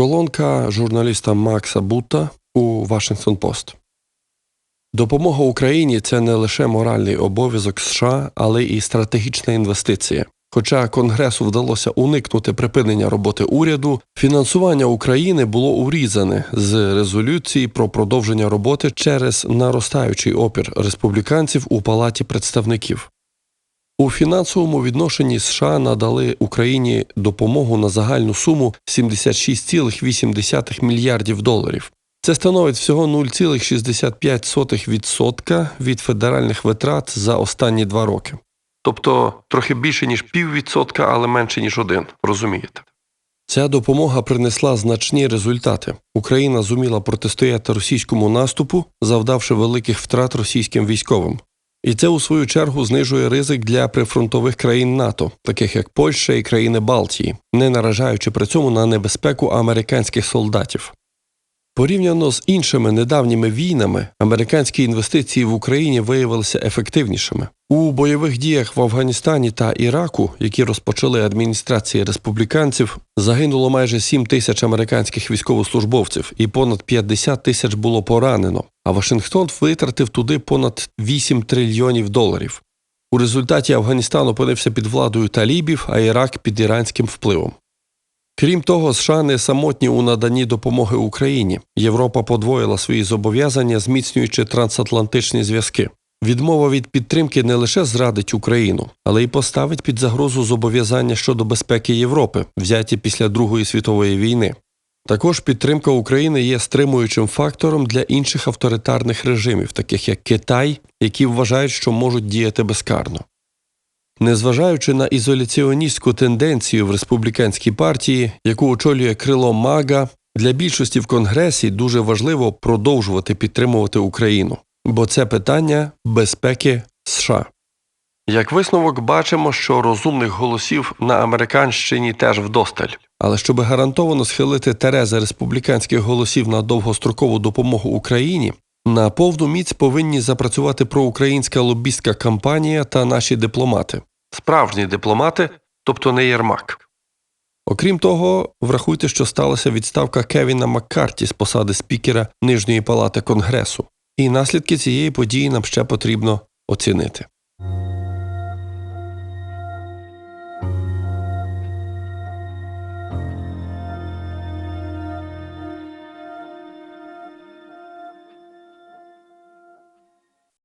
Колонка журналіста Макса Бута у Вашингтон Пост. Допомога Україні це не лише моральний обов'язок США, але і стратегічна інвестиція. Хоча Конгресу вдалося уникнути припинення роботи уряду, фінансування України було урізане з резолюції про продовження роботи через наростаючий опір республіканців у Палаті представників. У фінансовому відношенні США надали Україні допомогу на загальну суму 76,8 мільярдів доларів. Це становить всього 0,65% від федеральних витрат за останні два роки. Тобто трохи більше ніж піввідсотка, але менше ніж один. Розумієте? Ця допомога принесла значні результати. Україна зуміла протистояти російському наступу, завдавши великих втрат російським військовим. І це у свою чергу знижує ризик для прифронтових країн НАТО, таких як Польща і країни Балтії, не наражаючи при цьому на небезпеку американських солдатів. Порівняно з іншими недавніми війнами, американські інвестиції в Україні виявилися ефективнішими. У бойових діях в Афганістані та Іраку, які розпочали адміністрації республіканців, загинуло майже 7 тисяч американських військовослужбовців і понад 50 тисяч було поранено. А Вашингтон витратив туди понад 8 трильйонів доларів. У результаті Афганістан опинився під владою талібів, а Ірак під іранським впливом. Крім того, США не самотні у наданні допомоги Україні. Європа подвоїла свої зобов'язання, зміцнюючи трансатлантичні зв'язки. Відмова від підтримки не лише зрадить Україну, але й поставить під загрозу зобов'язання щодо безпеки Європи, взяті після Другої світової війни. Також підтримка України є стримуючим фактором для інших авторитарних режимів, таких як Китай, які вважають, що можуть діяти безкарно. Незважаючи на ізоляціоністську тенденцію в республіканській партії, яку очолює крило Мага, для більшості в Конгресі дуже важливо продовжувати підтримувати Україну, бо це питання безпеки США. Як висновок, бачимо, що розумних голосів на американщині теж вдосталь. Але щоб гарантовано схилити терези республіканських голосів на довгострокову допомогу Україні, на повну міць повинні запрацювати проукраїнська лобістська кампанія та наші дипломати. Справжні дипломати, тобто не Єрмак. Окрім того, врахуйте, що сталася відставка Кевіна Маккарті з посади спікера Нижньої палати Конгресу, і наслідки цієї події нам ще потрібно оцінити.